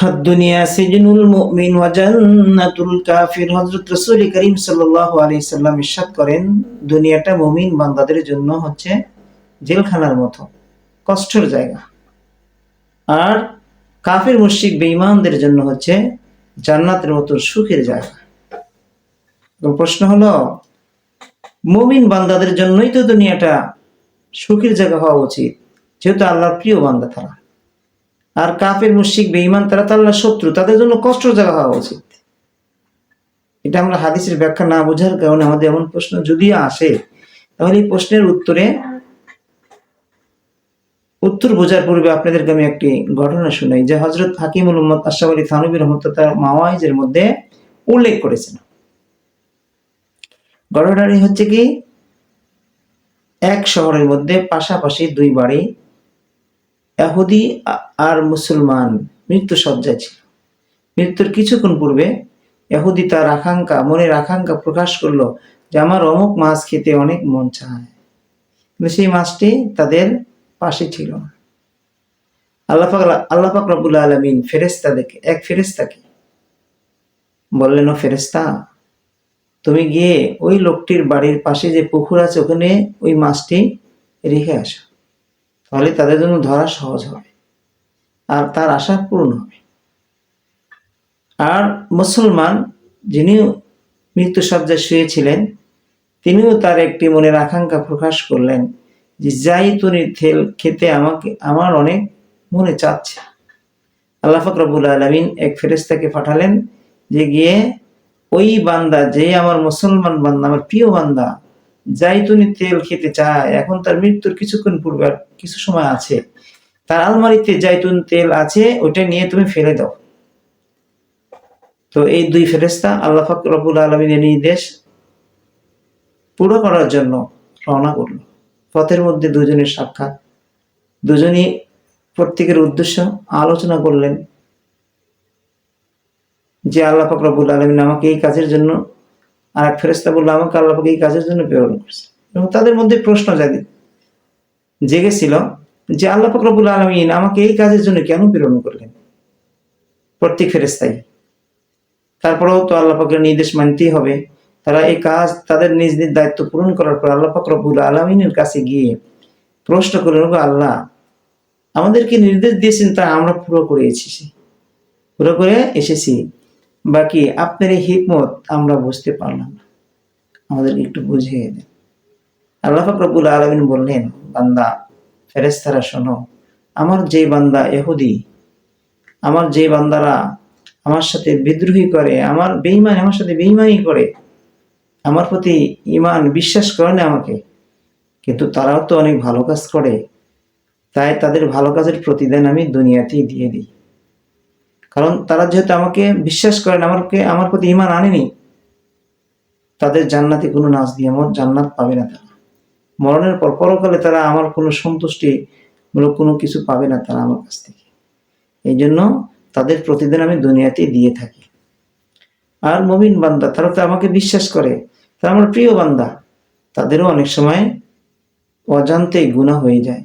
দুনিয়া সিজনুল মুমিন ওয়া জান্নাতুল কাফির। হযরত রাসূল করিম সাল্লাল্লাহু আলাইহি সাল্লাম ইরশাদ করেন, দুনিয়াটা মুমিন বান্দাদের জন্য হচ্ছে জেলখানার মতো, কষ্টের জায়গা। আর কাফির, মুশরিক, বেঈমানদের জন্য হচ্ছে জান্নাতের মতো, সুখের জায়গা। এখন প্রশ্ন হলো, মুমিন বান্দাদের জন্যই তো দুনিয়াটা সুখের জায়গা হওয়া উচিত, যেহেতু আল্লাহর প্রিয় বান্দা তারা। আর কাফের, মুশরিক, বেঈমান, তারা তো আল্লাহর শত্রু, তাদের জন্য কষ্টের জায়গা হওয়া উচিত। এটা আমরা হাদিসের ব্যাখ্যা না বোঝার কারণে আমাদের এমন প্রশ্ন যদিও আসে, তাহলে এই প্রশ্নের উত্তরে, উত্তর বোঝার পূর্বে আপনাদেরকে আমি একটি ঘটনা শুনাই, যে হজরত হাকিমুল উম্মদ আশরাফ আলী থানবী রহমতুল্লাহ মাওয়াইজের মধ্যে উল্লেখ করেছেন। ঘটনাটি হচ্ছে কি, এক শহরের মধ্যে পাশাপাশি দুই বাড়ি এহুদি আর মুসলমান মৃত্যু সজ্জায় ছিল। মৃত্যুর কিছুক্ষণ পূর্বে এহুদি তার আকাঙ্ক্ষা, মনের আকাঙ্ক্ষা প্রকাশ করল যে আমার অমুক মাছ খেতে অনেক মন চায়। কিন্তু সেই মাছটি তাদের পাশে ছিল না। আল্লাহ পাক আল্লাহ পাক রব্বুল আলমিন ফেরেস্তা দেখে এক ফেরেস্তাকে বললেন, ও ফেরেস্তা তুমি গিয়ে ওই লোকটির বাড়ির পাশে যে পুকুর আছে, ওখানে ওই মাছটি রেখে আসো। তাহলে তাদের জন্য ধরা সহজ হবে। আর তার আশা পূরণ হবে। আর মুসলমান যিনিও মৃত্যু শুয়েছিলেন, তিনিও তার একটি মনের আকাঙ্ক্ষা প্রকাশ করলেন যে, যাই জাইতুনের তেল খেতে আমাকে, আমার অনেক মনে চাচ্ছে। আল্লাহ ফাকরাবুল আলমিন এক ফেরেস্তাকে পাঠালেন যে, গিয়ে ওই বান্দা যে আমার মুসলমান বান্দা, আমার প্রিয় বান্দা জাইতুনি তেল খেতে চায়। এখন তার মৃত্যুর কিছুক্ষণ পূর্বে কিছু সময় আছে। তার আলমারিতে জাইতুন তেল আছে ওটা নিয়ে তুমি ফেলে দাও। তো এই দুই ফেরেস্তা আল্লাহ ফাকরাবুল আলমিনের নির্দেশ পুরো করার জন্য রওনা করল। পথের মধ্যে দুজনের সাক্ষাৎ। দুজনই প্রত্যেকের উদ্দেশ্য আলোচনা করলেন যে আল্লাহ পাক রব্বুল আলমিন আমাকে এই কাজের জন্য আর এক ফেরেস্তা বলল আমাকে আল্লাহ এই কাজের জন্য প্রেরণ করছে। এবং তাদের মধ্যে প্রশ্ন জাগে, জেগেছিল যে আল্লাহ পাক রব্বুল আলমিন আমাকে এই কাজের জন্য কেন প্রেরণ করলেন? প্রত্যেক ফেরেস্তাই তারপরেও তো আল্লাহ নির্দেশ মানতেই হবে। তারা এই কাজ তাদের নিজ নিজ দায়িত্ব পূরণ করার পর আল্লাহ পাক রব্বুল আলমিনের কাছে গিয়ে প্রশ্ন করলেন, "ওগো আল্লাহ আমাদেরকে নির্দেশ দিয়েছেন তা আমরা পুরো করে এসেছি পুরো করে এসেছি। বাকি আপনার এই হিকমত আমরা বুঝতে পারলাম না। আমাদেরকে একটু বুঝিয়ে দেন। আল্লাহ ফাকরবুল আলমিন বললেন, বান্দা ফেরেস্তারা শোনো, আমার যে বান্দা এহুদি আমার যে বান্দারা আমার সাথে বিদ্রোহী করে, আমার বেইমান আমার সাথে বেইমানি করে, আমার প্রতি ইমান বিশ্বাস করে না আমাকে, কিন্তু তারাও তো অনেক ভালো কাজ করে, তাই তাদের ভালো কাজের প্রতিদান আমি দুনিয়াতেই দিয়ে দিই। কারণ তারা যেহেতু আমাকে বিশ্বাস করেন আমাকে আমার প্রতি ইমান আনেনি, তাদের জান্নাতে কোনো নাচ দিয়ে আমার জান্নাত পাবে না তারা। মরণের পর পরকালে তারা আমার কোনো সন্তুষ্টি মূলক কোনো কিছু পাবে না তারা আমার কাছ থেকে। এই জন্য তাদের প্রতিদিন আমি দুনিয়াতেই দিয়ে থাকি। আর মমিন বান্দা, তারা তো আমাকে বিশ্বাস করে, তারা আমার প্রিয় বান্দা। তাদেরও অনেক সময় অজান্তেই গুণা হয়ে যায়।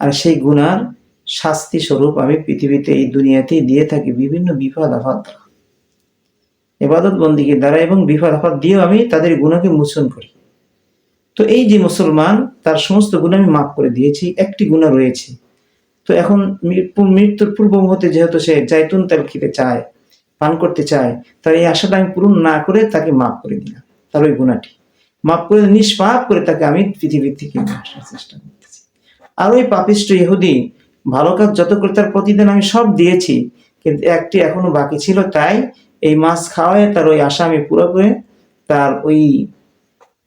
আর সেই গুনার শাস্তি স্বরূপ আমি পৃথিবীতে এই দুনিয়াতেই দিয়ে থাকি বিভিন্ন বিপদ আফাত এবাদত বন্দীকে দ্বারা এবং বিপদ আফাত দিয়েও আমি তাদের গুণাকে মোচন করি। তো এই যে মুসলমান, তার সমস্ত গুণ আমি মাফ করে দিয়েছি, একটি গুণা রয়েছে। তো এখন মৃত্যুর পূর্ব মুহূর্তে যেহেতু সে জাইতুন তেল খেতে চায়, পান করতে চায়, তার এই আশাটা আমি পূরণ না করে তাকে মাফ করে দিলাম, তার ওই গুণাটি। মাফ করে, নিষ্পাপ করে তাকে আমি পৃথিবীর থেকে চেষ্টা করতেছি। আর ওই পাপিষ্ট ইহুদি ভালো কাজ যত করে তার প্রতিদিন আমি সব দিয়েছি, কিন্তু একটি এখনও বাকি ছিল, তাই এই মাছ খাওয়ায় তার ওই আশা আমি পুরো করে তার ওই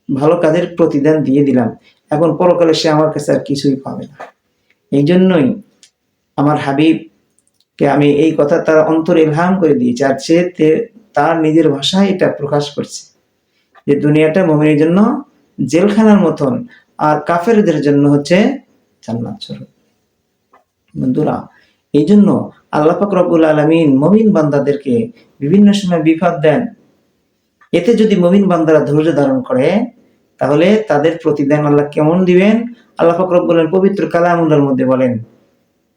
ভালো কাজের প্রতিদান দিয়ে দিলাম। এখন পরকালে সে আমার কাছে আর কিছুই পাবে না। এই জন্যই আমার হাবিবকে আমি এই কথা তার অন্তর ইলহাম করে দিয়েছি, আর সে তার নিজের ভাষায় এটা প্রকাশ করছে যে দুনিয়াটা মমিনের জন্য জেলখানার মতন, আর কাফেরদের জন্য হচ্ছে জান্নাত স্বরূপ। বন্ধুরা এই জন্য আল্লাহ পাক রব্বুল আলমিন মমিন বান্দাদেরকে বিভিন্ন সময় বিপদ দেন এতে যদি মমিন বান্দারা ধৈর্য ধারণ করে তাহলে তাদের প্রতিদান আল্লাহ কেমন দিবেন আল্লাহ পাক রব্বুল আলামিন পবিত্র কালামুল্লার মধ্যে বলেন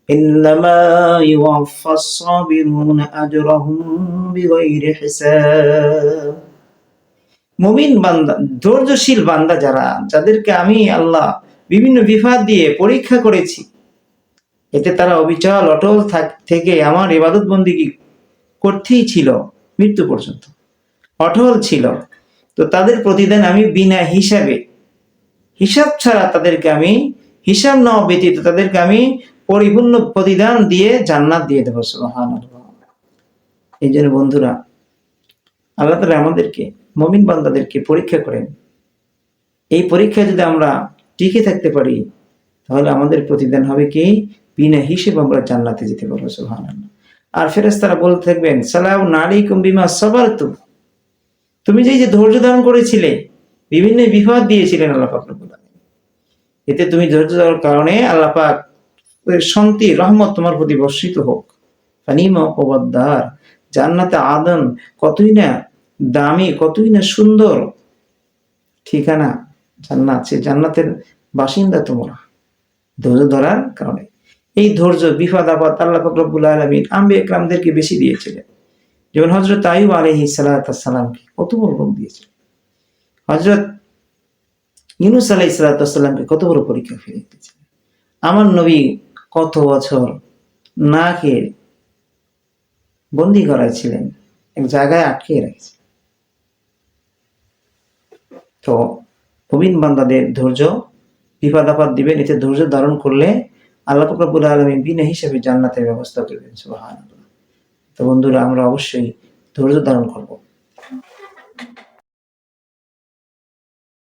إنما يوفى الصابرون أجرهم بغير حساب মুমিন বান্দা ধৈর্যশীল বান্দা যারা যাদেরকে আমি আল্লাহ বিভিন্ন বিভাদ দিয়ে পরীক্ষা করেছি এতে তারা অবিচল, অটল থাক- আমার ইবাদত বন্দিগি করতেই ছিল মৃত্যু পর্যন্ত। অটল ছিল। তো তাদের প্রতিদান আমি বিনা হিসাবে। হিসাব ছাড়া তাদেরকে আমি, হিসাব নেওয়া ব্যতীত তাদেরকে আমি পরিপূর্ণ প্রতিদান দিয়ে জান্নাত দিয়ে দেবো সুবহান এই জন্য বন্ধুরা, আল্লাহ তালা আমাদেরকে, মমিন বান্দাদেরকে পরীক্ষা করেন। এই পরীক্ষায় যদি আমরা টিকে থাকতে পারি, তাহলে আমাদের প্রতিদান হবে কি? বিনা হিসেবে আমরা জান্নাতে যেতে পারব সুবহান আর ফেরেস্তারা বলতে থাকবেন সালাম আলাইকুম বিমা সবার তুমি যে যে ধৈর্য ধারণ করেছিলে, বিভিন্ন বিপদ দিয়েছিলেন আল্লাহ পাক এতে তুমি ধৈর্য দেওয়ার কারণে আল্লাহ পাক এর শান্তি, রহমত তোমার প্রতি বর্ষিত হোক। ফানিমা জান্নাতে আদন কতই না দামি, কতই না সুন্দর ঠিকানা জান্নাত, সে জান্নাতের বাসিন্দা তোমরা। ধৈর্য ধরার কারণে। এই ধৈর্য, বিপদ, আপদ আল্লাহ পাক রব্বুল আলমিন আম্বি একরামদেরকে বেশি দিয়েছিলেন। যেমন হজরত আয়ুব আলহি সালাতামকে কত বড় রোগ দিয়েছিলেন। হজরত ইউনুস আলাহ সালাতামকে কত বড় পরীক্ষা ফিরে দিয়েছিলেন। আমার নবী কত বছর না খেয়ে বন্দি করাইছিলেন এক জায়গায় আটকে রেখেছিলেন। তো প্রবীণ বান্দাদের ধৈর্য, বিপদ, আপদ দিবেন, এতে ধৈর্য ধারণ করলে আল্লাহ ফকরাবুল আলমী বিনা হিসেবে জান্নাতের ব্যবস্থা করবেন সুবাহ তো বন্ধুরা, আমরা অবশ্যই ধৈর্য ধারণ করব।